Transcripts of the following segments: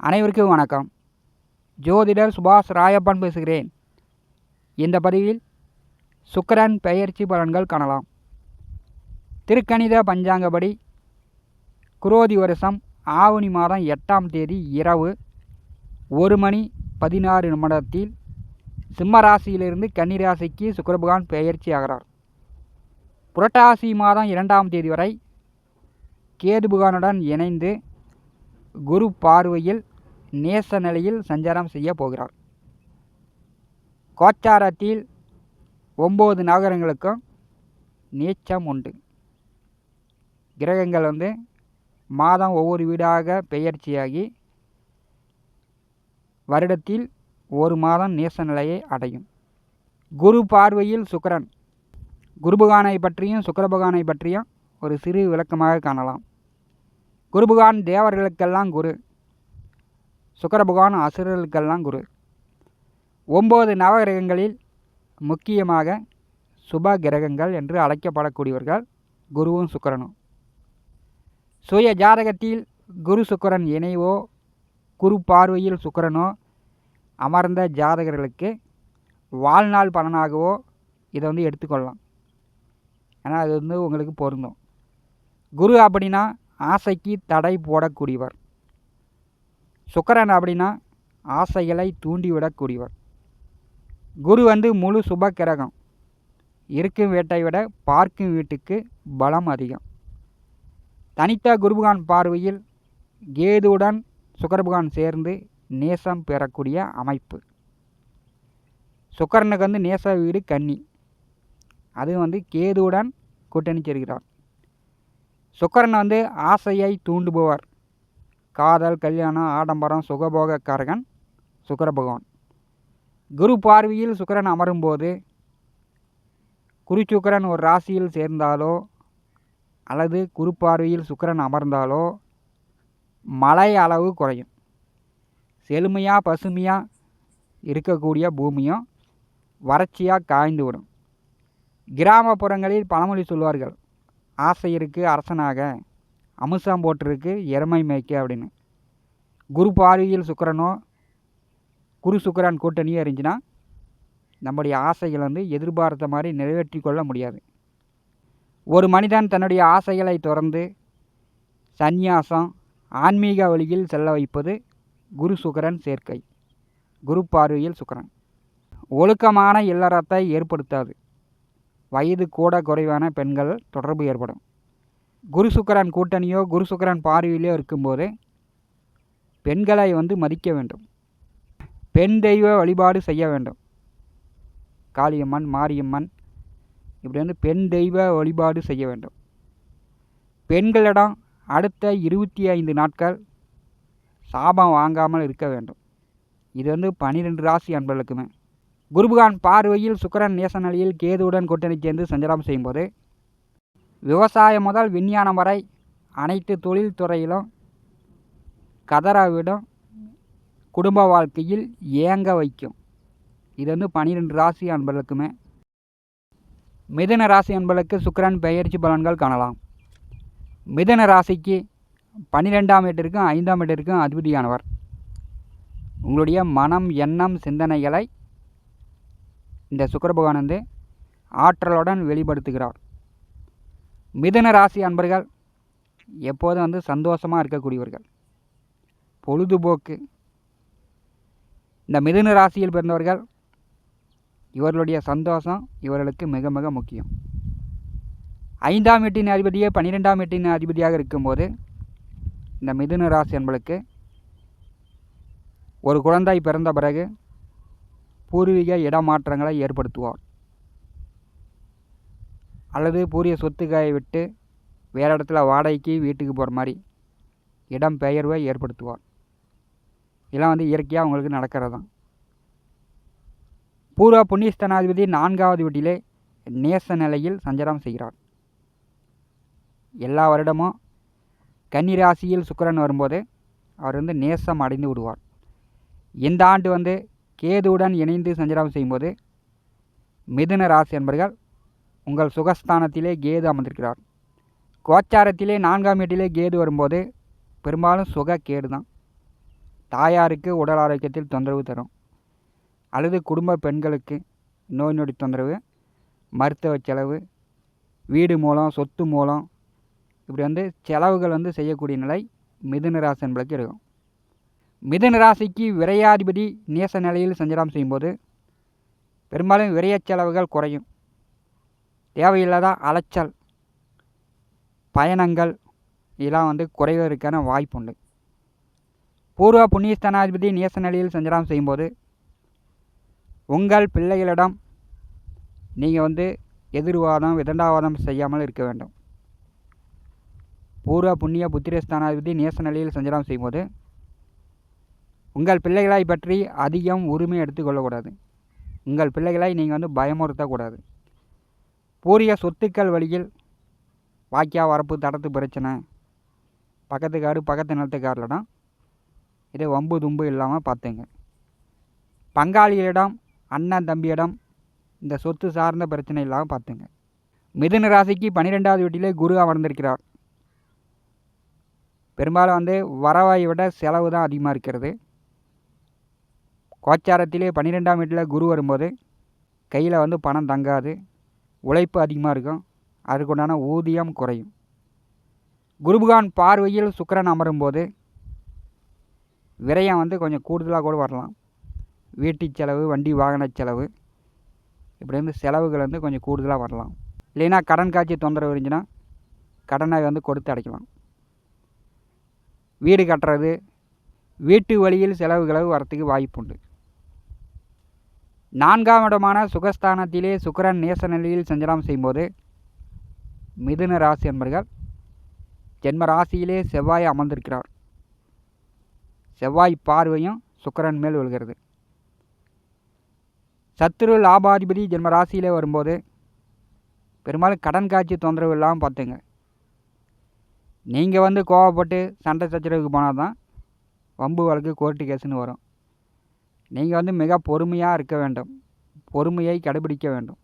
அனைவருக்கும் வணக்கம். ஜோதிடர் சுபாஷ் ராயப்பன் பேசுகிறேன். இந்த பதிவில் சுக்கரன் பெயர்ச்சி பலன்கள் காணலாம். திருக்கணித பஞ்சாங்கப்படி குரோதி வருஷம் ஆவணி மாதம் எட்டாம் தேதி இரவு ஒரு மணி பதினாறு நிமிடத்தில் சிம்ம ராசியிலிருந்து கன்னிராசிக்கு சுக்கரபகவான் பெயர்ச்சி ஆகிறார். புரட்டாசி மாதம் இரண்டாம் தேதி வரை கேது பகவானுடன் இணைந்து குரு பார்வையில் நேச நிலையில் சஞ்சாரம் செய்ய போகிறார் கோச்சாரத்தில் ஒம்பது நகரங்களுக்கும் நீச்சம் உண்டு. கிரகங்கள் வந்து மாதம் ஒவ்வொரு வீடாக பெயர்ச்சியாகி வருடத்தில் ஒரு மாதம் நேச நிலையை அடையும். குரு பார்வையில் சுக்கரன். குருபகானை பற்றியும் சுக்கரபகானை பற்றியும் ஒரு சிறு விளக்கமாக காணலாம். குருபகான் தேவர்களுக்கெல்லாம் குரு. சுக்கர பகவான் அசுரர்களுக்கெல்லாம் குரு. ஒம்பது நவகிரகங்களில் முக்கியமாக சுப கிரகங்கள் என்று அழைக்கப்படக்கூடியவர்கள் குருவும் சுக்கரனும். சுய ஜாதகத்தில் குரு சுக்கரன் இணைவோ குரு பார்வையில் சுக்கரனோ அமர்ந்த ஜாதகர்களுக்கு வாழ்நாள் பலனாகவோ இதை வந்து எடுத்துக்கொள்ளலாம். ஏன்னா அது வந்து உங்களுக்கு பொருந்தும். குரு அப்படின்னா ஆசைக்கு தடை போடக்கூடியவர். சுக்கரன் அப்படின்னா ஆசைகளை தூண்டிவிடக்கூடியவர். குரு வந்து முழு சுப கிரகம் இருக்கும் வீட்டை விட பார்க்கும் வீட்டுக்கு பலம் அதிகம். தனித்த குருபகான் பார்வையில் கேதுவுடன் சுக்கரபகான் சேர்ந்து நேசம் பெறக்கூடிய அமைப்பு. சுக்கரனுக்கு வந்து நேச வீடு கன்னி. அது வந்து கேதுவுடன் கூட்டணி சேர்கிறார் சுக்கரன் வந்து ஆசையை தூண்டுபவர். காதல் கல்யாணம் ஆடம்பரம் சுகபோகக்காரகன் சுக்கர பகவான் குரு பார்வையில் சுக்கரன் அமரும்போது குரு சுக்கரன் ஒரு ராசியில் சேர்ந்தாலோ அல்லது குரு பார்வையில் சுக்கரன் அமர்ந்தாலோ மழை அளவு குறையும். செழுமையாக பசுமையாக இருக்கக்கூடிய பூமியும் வறட்சியாக காய்ந்து விடும் கிராமப்புறங்களில் பழமொழி சொல்வார்கள் ஆசை இருக்குது அரசனாக அமுசம் போட்டிருக்கு எருமை மேய்க்க அப்படின்னு. குரு பார்வையில் சுக்கரனோ குரு சுக்கரன் கூட்டணியோ இருந்துச்சுன்னா நம்முடைய ஆசைகள் வந்து எதிர்பார்த்த மாதிரி நிறைவேற்றி கொள்ள முடியாது. ஒரு மனிதன் தன்னுடைய ஆசைகளை தொடர்ந்து சந்நியாசம் ஆன்மீக வழியில் செல்ல வைப்பது குரு சுக்கரன் சேர்க்கை. குரு பார்வையில் சுக்கரன். ஒழுக்கமான இல்லறத்தை ஏற்படுத்தாது. வயது கூட குறைவான பெண்கள் தொடர்பு ஏற்படும். குரு சுக்கரன் கூட்டணியோ குரு சுக்கரன் பார்வையிலோ இருக்கும்போது பெண்களை வந்து மதிக்க வேண்டும். பெண் தெய்வ வழிபாடு செய்ய வேண்டும். காளியம்மன் மாரியம்மன் இப்படி வந்து பெண் தெய்வ வழிபாடு செய்ய வேண்டும். பெண்களிடம் அடுத்த இருபத்தி ஐந்து நாட்கள் சாபம் வாங்காமல் இருக்க வேண்டும். இது வந்து பன்னிரெண்டு ராசி அன்பர்களுக்குமே. குருபகான் பார்வையில் சுக்கரன் நேச நிலையில் கேதுவுடன் கூட்டணி சேர்ந்து சஞ்சாரம் செய்யும்போது விவசாயம் முதல் விஞ்ஞானம் வரை அனைத்து தொழில்துறையிலும் கதறவிடும் குடும்ப வாழ்க்கையில் ஏங்க வைக்கும். இது வந்து பன்னிரெண்டு ராசி அன்பர்களுக்குமே. மிதன ராசி அன்பர்களுக்கு சுக்கரன் பெயர்ச்சி பலன்கள் காணலாம். மிதன ராசிக்கு பன்னிரெண்டாம் வீட்டிற்கும் ஐந்தாம் வீட்டிற்கும் அதிபதியானவர். உங்களுடைய மனம் எண்ணம் சிந்தனைகளை இந்த சுக்கர பகவான் வந்து ஆற்றலுடன் வெளிப்படுத்துகிறார். மிதுன ராசி அன்பர்கள் எப்போதும் வந்து சந்தோஷமாக இருக்கக்கூடியவர்கள். பொழுதுபோக்கு. இந்த மிதுன ராசியில் பிறந்தவர்கள் இவர்களுடைய சந்தோஷம் இவர்களுக்கு மிக மிக முக்கியம். ஐந்தாம் எட்டின் அதிபதியே பன்னிரெண்டாம் எட்டின் அதிபதியாக இருக்கும்போது இந்த மிதுன ராசி என்பளுக்கு ஒரு குழந்தை பிறந்த பிறகு பூர்வீக இடமாற்றங்களை ஏற்படுத்துவார். அல்லது பூரிய சொத்துக்காயை விட்டு வேறு இடத்துல வாடகைக்கு வீட்டுக்கு போகிற மாதிரி இடம் பெயர்வை ஏற்படுத்துவார். இதெல்லாம் வந்து இயற்கையாக அவங்களுக்கு நடக்கிறது தான் பூர்வ புண்ணியஸ்தனாதிபதி நான்காவது வீட்டிலே நேச நிலையில் சஞ்சாரம் செய்கிறார். எல்லா வருடமும் கன்னிராசியில் சுக்கிரன் வரும்போது அவர் வந்து நேசம் அடைந்து விடுவார். இந்த ஆண்டு வந்து கேதுவுடன் இணைந்து சஞ்சாரம் செய்யும்போது மிதுன ராசி என்பர்கள் உங்கள் சுகஸ்தானத்திலே கேது அமர்ந்திருக்கிறார். கோச்சாரத்திலே நான்காம் வீட்டிலே கேது வரும்போது பெரும்பாலும் சுக கேடு தான் தாயாருக்கு உடல் ஆரோக்கியத்தில் தொந்தரவு தரும். அல்லது குடும்ப பெண்களுக்கு நோய் நொடி தொந்தரவு மருத்துவ செலவு வீடு மூலம் சொத்து மூலம் இப்படி வந்து செலவுகள் வந்து செய்யக்கூடிய நிலை மிதுன ராசி என்பதற்கு இருக்கும். மிதுன ராசிக்கு விரையாதிபதி நேச நிலையில் சஞ்சலம் செய்யும்போது பெரும்பாலும் விரைய செலவுகள் குறையும். தேவையில்லாத அலைச்சல் பயணங்கள் இதெல்லாம் வந்து குறைவதற்கான வாய்ப்பு உண்டு பூர்வ புண்ணியஸ்தானாதிபதி நேச நிலையில் சஞ்சாரம் செய்யும்போது உங்கள் பிள்ளைகளிடம் நீங்கள் வந்து எதிர்வாதம் விதண்டாவாதம் செய்யாமல் இருக்க வேண்டும். பூர்வ புண்ணிய புத்திரஸ்தானாதிபதி நேச நிலையில் செய்யும்போது உங்கள் பிள்ளைகளை பற்றி அதிகம் உரிமை எடுத்துக்கொள்ளக்கூடாது. உங்கள் பிள்ளைகளை நீங்கள் வந்து பயமுறுத்தக்கூடாது. பூரிய சொத்துக்கள் வழியில் வாக்கியா வரப்பு தடத்து பிரச்சனை. பக்கத்து காடு பக்கத்து நிலத்துக்காரிடம் இது வம்பு தும்பு இல்லாமல் பார்த்துங்க பங்காளிகளிடம் அண்ணன் தம்பியிடம் இந்த சொத்து சார்ந்த பிரச்சனை இல்லாமல் பார்த்துங்க மிதுன ராசிக்கு பன்னிரெண்டாவது வீட்டிலே குரு அமர்ந்திருக்கிறார். பெரும்பாலும் வந்து வரவாயை விட செலவு தான் அதிகமாக இருக்கிறது. கோச்சாரத்திலே பன்னிரெண்டாம் வீட்டில் குரு வரும்போது கையில் வந்து பணம் தங்காது. உழைப்பு அதிகமாக இருக்கும். அதுக்குண்டான ஊதியம் குறையும். குருபகான் பார்வையில் சுக்கரன் அமரும்போது விரயம் வந்து கொஞ்சம் கூடுதலாக கூட வரலாம். வீட்டு செலவு வண்டி வாகன செலவு இப்படி வந்து செலவுகள் வந்து கொஞ்சம் கூடுதலாக வரலாம். இல்லைன்னா கடன் காட்சி தொந்தரவு இருந்துச்சுன்னா கடனை வந்து கொடுத்து அடைக்கலாம். வீடு கட்டுறது வீட்டு வழியில் செலவுகளை வரத்துக்கு வாய்ப்புண்டு. நான்காம் இடமான சுகஸ்தானத்திலே சுக்கரன் நேச நிலையில் சஞ்சலம் செய்யும்போது மிதுன ராசி என்பர்கள் ஜென்ம ராசியிலே செவ்வாய் அமர்ந்திருக்கிறார். செவ்வாய் பார்வையும் சுக்கரன் மேல் விழுகிறது. சத்துரு லாபாதிபதி ஜென்ம ராசியிலே வரும்போது பெரும்பாலும் கடன் காட்சி தொந்தரவு இல்லாமல் பார்த்துங்க. நீங்கள் வந்து கோவப்பட்டு சண்டை சச்சரவுக்கு போனால் தான் வம்பு வழக்கு கோர்ட்டு கேஸுன்னு வரும். நீங்கள் வந்து மிக பொறுமையாக இருக்க வேண்டும். பொறுமையை கடைபிடிக்க வேண்டும்.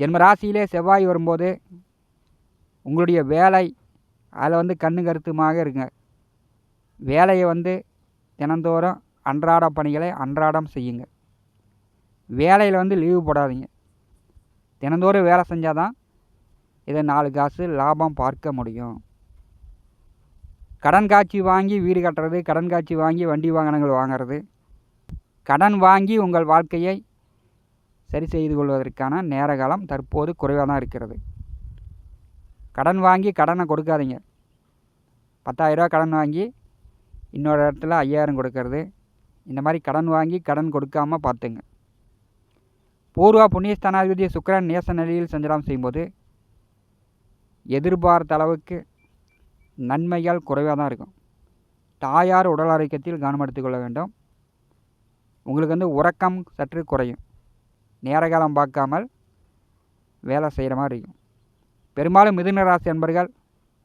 ஜென்மராசியிலே செவ்வாய் வரும்போது உங்களுடைய வேலை அதில் வந்து கண்ணு கருத்துமாக இருங்க. வேலையை வந்து தினந்தோறும் அன்றாட பணிகளை அன்றாடம் செய்யுங்க. வேலையில் வந்து லீவு போடாதீங்க. தினந்தோறும் வேலை செஞ்சால் தான் இதை நாலு காசு லாபம் பார்க்க முடியும். கடன் காட்சி வாங்கி வீடு கட்டுறது கடன் காட்சி வாங்கி வண்டி வாகனங்கள் வாங்கிறது கடன் வாங்கி உங்கள் வாழ்க்கையை சரி செய்து கொள்வதற்கான நேர காலம் தற்போது குறைவாக தான் இருக்கிறது. கடன் வாங்கி கடனை கொடுக்காதீங்க. பத்தாயிரரூவா கடன் வாங்கி இன்னொரு இடத்துல ஐயாயிரம் கொடுக்கறது. இந்த மாதிரி கடன் வாங்கி கடன் கொடுக்காம பார்த்துங்க. பூர்வ புண்ணியஸ்தானாதிபதி சுக்கரன் நேச நிலையில் சஞ்சலம் செய்யும்போது எதிர்பார்த்த அளவுக்கு நன்மைகள் குறைவாக தான் இருக்கும். தாயார் உடல் ஆரோக்கியத்தில் கவனம் எடுத்துக்கொள்ள வேண்டும். உங்களுக்கு வந்து உறக்கம் சற்று குறையும். நேரகாலம் பார்க்காமல் வேலை செய்கிற மாதிரி இருக்கும். பெரும்பாலும் மிதுன ராசி என்பர்கள்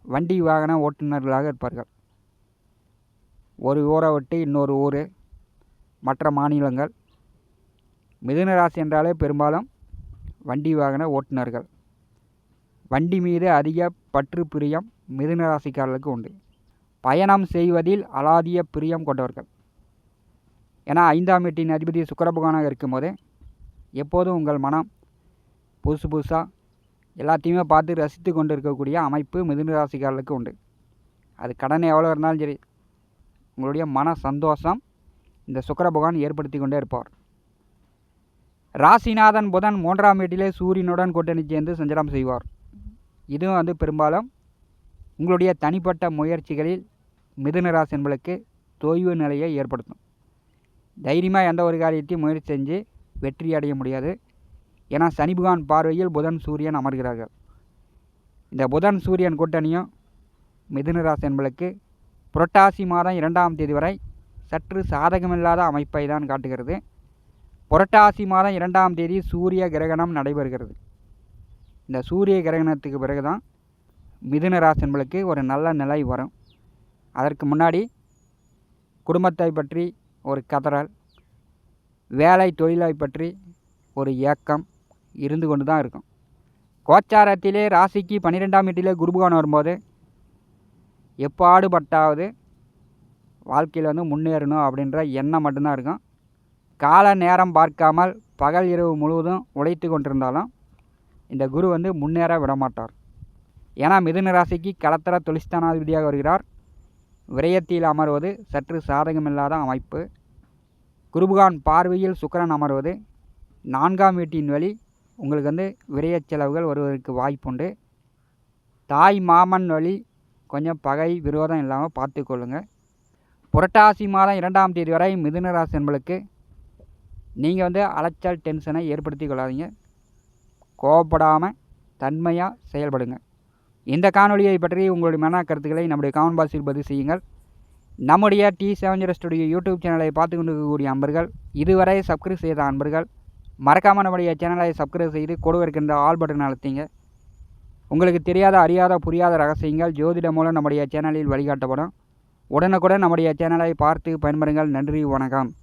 வண்டி வாகன ஓட்டுநர்களாக இருப்பார்கள். ஒரு ஊரை விட்டு இன்னொரு ஊர் மற்ற மாநிலங்கள். மிதுன ராசி என்றாலே பெரும்பாலும் வண்டி வாகன ஓட்டுநர்கள். வண்டி மீது அதிக பற்று பிரியம் மிதுன ராசிக்காரர்களுக்கு உண்டு. பயணம் செய்வதில் அலாதிய பிரியம் கொண்டவர்கள். ஏன்னா ஐந்தாம் வீட்டின் அதிபதி சுக்கரபகவானாக இருக்கும்போது எப்போதும் உங்கள் மனம் புதுசு புதுசாக எல்லாத்தையுமே பார்த்து ரசித்து கொண்டு இருக்கக்கூடிய அமைப்பு மிதுன ராசிக்காரர்களுக்கு உண்டு. அது கடன் எவ்வளோ இருந்தாலும் சரி உங்களுடைய மன சந்தோஷம் இந்த சுக்கர பகவான் ஏற்படுத்தி கொண்டே இருப்பார். ராசிநாதன் புதன் மூன்றாம் வீட்டிலே சூரியனுடன் கூட்டணி சேர்ந்து சஞ்சாரம் செய்வார். இதுவும் வந்து பெரும்பாலும் உங்களுடைய தனிப்பட்ட முயற்சிகளில் மிதுன ராசி என்பளுக்கு தொய்வு நிலையை ஏற்படுத்தும். தைரியமாக எந்த ஒரு காரியத்தையும் முயற்சி செஞ்சு வெற்றி அடைய முடியாது. ஏன்னா சனி பகவான் பார்வையில் புதன் சூரியன் அமர்கிறார்கள். இந்த புதன் சூரியன் கூட்டணியும் மிதுன என்பளுக்கு புரட்டாசி மாதம் இரண்டாம் தேதி வரை சற்று சாதகமில்லாத அமைப்பை தான் காட்டுகிறது. புரட்டாசி மாதம் இரண்டாம் தேதி சூரிய கிரகணம் நடைபெறுகிறது. இந்த சூரிய கிரகணத்துக்கு பிறகு தான் மிதுன ராசி ஒரு நல்ல நிலை வரும். அதற்கு முன்னாடி குடும்பத்தை பற்றி ஒரு கதறல் வேலை தொழிலை பற்றி ஒரு ஏக்கம் இருந்து கொண்டு தான் இருக்கும். கோச்சாரத்திலே ராசிக்கு பன்னிரெண்டாம் வீட்டிலே குருபகவான் வரும்போது எப்பாடுபட்டாவது வாழ்க்கையில் வந்து முன்னேறணும் அப்படின்ற எண்ணம் மட்டும்தான் இருக்கும். கால நேரம் பார்க்காமல் பகல் இரவு முழுவதும் உழைத்து கொண்டிருந்தாலும் இந்த குரு வந்து முன்னேற விடமாட்டார். ஏன்னா மிதுன ராசிக்கு கலத்தர தொழிஸ்தானாதிபதியாக வருகிறார். விரயத்தில் அமர்வது சற்று சாதகமில்லாத அமைப்பு. குருபுகான் பார்வையில் சுக்கரன் அமர்வது. நான்காம் வீட்டின் வழி உங்களுக்கு வந்து விரயச் செலவுகள் வருவதற்கு வாய்ப்புண்டு. தாய் மாமன் வழி கொஞ்சம் பகை விரோதம் இல்லாமல் பார்த்துக்கொள்ளுங்கள் புரட்டாசி மாதம் இரண்டாம் தேதி வரை மிதுன ராசி என்பளுக்கு நீங்கள் வந்து அலைச்சல் டென்ஷனை ஏற்படுத்தி கொள்ளாதீங்க. கோவப்படாமல் தன்மையாக செயல்படுங்க. இந்த காணொலியை பற்றி உங்களுடைய மன கருத்துக்களை நம்முடைய காமன் பாக்ஸில் பதிவு செய்யுங்கள். நம்முடைய டி செவன் ஸ்டுடியோ யூடியூப் சேனலை பார்த்து கொண்டு இருக்கக்கூடிய அன்பர்கள் இதுவரை சப்ஸ்கிரைப் செய்த அன்பர்கள் மறக்காமல் நம்முடைய சேனலை சப்ஸ்கிரைப் செய்து கூட இருக்கின்ற ஆல் பட்டன் அழுத்திங்க. உங்களுக்கு தெரியாத அறியாத புரியாத ரகசியங்கள் ஜோதிடம் மூலம் நம்முடைய சேனலில் வழிகாட்டப்படும். உடனுக்குடன் நம்முடைய சேனலை பார்த்து பயன்பெறுங்கள். நன்றி வணக்கம்.